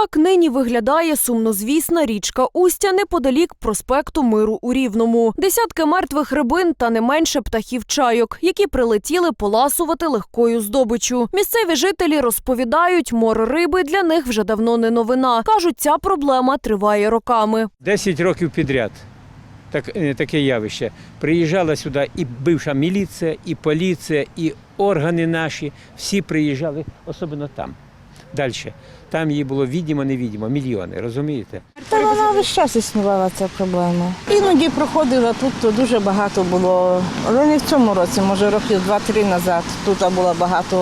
Так нині виглядає сумнозвісна річка Устя неподалік проспекту Миру у Рівному. Десятки мертвих рибин та не менше птахів чайок, які прилетіли поласувати легкою здобичю. Місцеві жителі розповідають, море риби для них вже давно не новина. кажуть, ця проблема триває роками. 10 років підряд. Так, е, таке явище. Приїжджала сюди і бивша міліція, і поліція, і органи наші. Всі приїжджали, особливо там. Далі. Там її було відомо-невідомо, мільйони, розумієте? Та вона весь час існувала ця проблема. Іноді проходила тут, то дуже багато було. Але не в цьому році, може років два-три назад. Тут було багато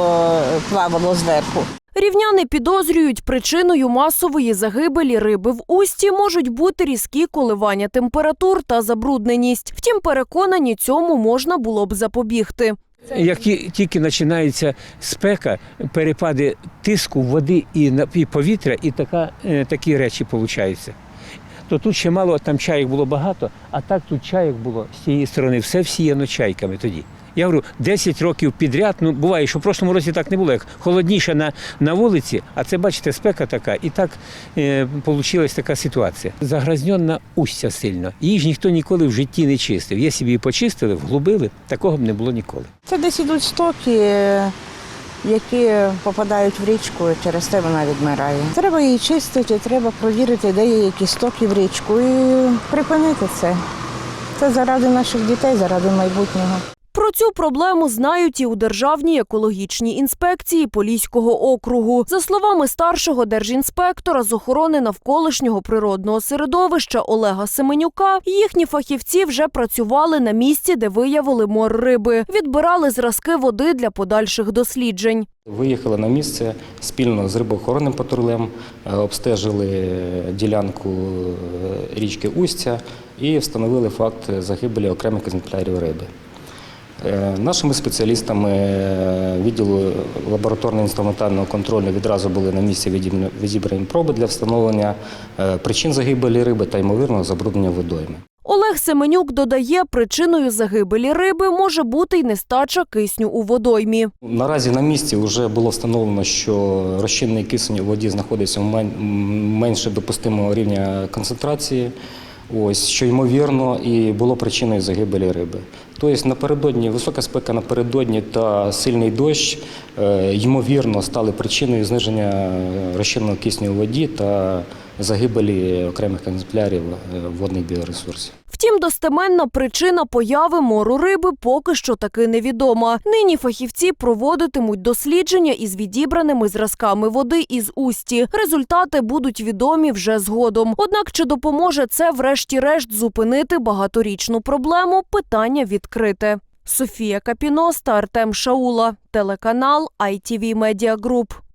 е, плавало зверху. Рівняни підозрюють, причиною масової загибелі риби в усті можуть бути різкі коливання температур та забрудненість. Втім, переконані, цьому можна було б запобігти. Як ті- тільки починається спека, перепади тиску води і, повітря, і така, е, такі речі получаються. То тут ще мало, там чайок було багато, а так тут чайок було з цієї сторони, все всіяно чайками тоді. Я говорю, 10 років підряд, ну буває, що в прошлому році так не було, як холодніше на, на вулиці, а це, бачите, спека така, і так е, вийшла така ситуація. Загрязнена устя сильно. Її ж ніхто ніколи в житті не чистив. Якщо б її почистили, вглубили, такого б не було ніколи. Це десь ідуть стоки, е, які попадають в річку, через те вона відмирає. Треба її чистити, треба провірити, де є якісь токи в річку і припинити це. Це заради наших дітей, заради майбутнього. Про цю проблему знають і у Державній екологічній інспекції Поліського округу. За словами старшого держінспектора з охорони навколишнього природного середовища Олега Семенюка, їхні фахівці вже працювали на місці, де виявили мор риби, відбирали зразки води для подальших досліджень. Виїхали на місце спільно з рибоохоронним патрулем, е, обстежили ділянку е, річки Устя і встановили факт загибелі окремих екземплярів риби. Е, Нашими спеціалістами е, відділу лабораторно-інструментального контролю відразу були на місці відібрані- проби для встановлення е, причин загибелі риби та ймовірного забруднення водойми. Олег Семенюк додає, причиною загибелі риби може бути й нестача кисню у водоймі. Наразі на місці вже було встановлено, що розчинний кисень у воді знаходиться в мен- менше допустимого рівня концентрації. Ось що ймовірно і було причиною загибелі риби. Тобто напередодні висока спека напередодні та сильний дощ е, ймовірно стали причиною зниження е, розчинного кисню у воді та загибелі окремих екземплярів е, водних біоресурсів. Втім, достеменна причина появи мору риби поки що таки невідома. Нині фахівці проводитимуть дослідження із відібраними зразками води із усті. Результати будуть відомі вже згодом. Однак чи допоможе це, врешті-решт, зупинити багаторічну проблему? Питання відкрите. Софія Капіноста, Артем Шаула, телеканал ITV Media Group.